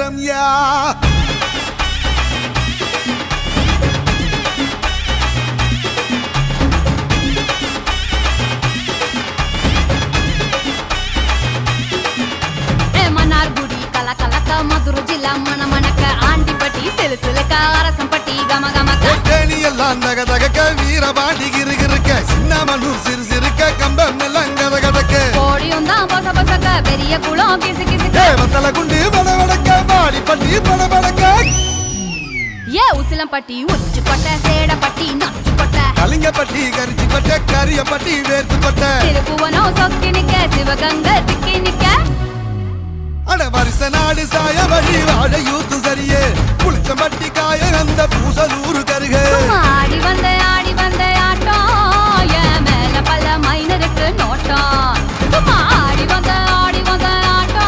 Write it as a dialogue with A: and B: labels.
A: நேரம் யா? மதுரை ஜில்லா மன மணக்க ஆண்டிப்பட்டி சிலு சிலுக்க அரசம்பட்டி கம
B: கமக்க. எல்லாம் தக தகக்க வீரபாண்டி கிருகிருக்க சின்னமனூர் சிறு சிறுக்க கம்பம் எல்லாம் கதகதக்க
A: கோடியும் தான் பச பசக்க பெரிய குளம் கிசு கிசு
B: வத்தல குண்டு
A: உசிலம்பட்டி உச்சு கொட்ட சேடப்பட்டி நச்சு கொட்ட
B: கலிங்கப்பட்டி கரிச்சி பட்ட கரியப்பட்டி வேர்த்து பட்ட
A: திருப்புவனம் சொக்கி நிக்க சிவகங்க திக்கி நிக்க.
B: அட வருஷ நாடு சாய வழி வாழ யூத்து சரியே. புளிச்சம்பட்டி காய அந்த பூசலூரு